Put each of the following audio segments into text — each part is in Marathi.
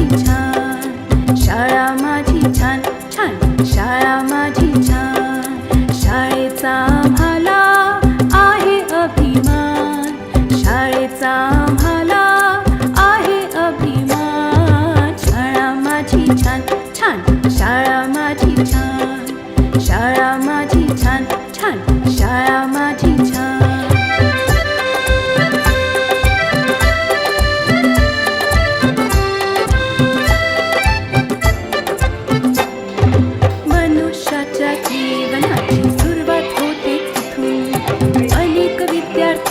一场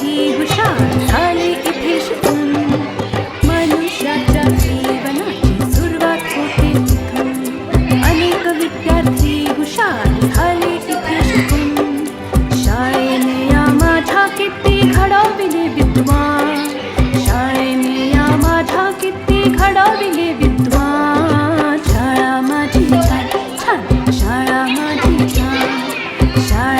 विद्यार्थी हुशार झाले इथे शिकून मनुष्याच्या जीवनाची सुरुवात होते तिथून अनेक विद्यार्थी हुशार झाले इथे शिकून शाळेने या माझ्या किती घडविले विद्वान शाळेने या माझ्या किती घडविले विद्वान शाळा माझी छान छान शाळा माझी छान शाळा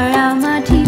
I'm a teeth.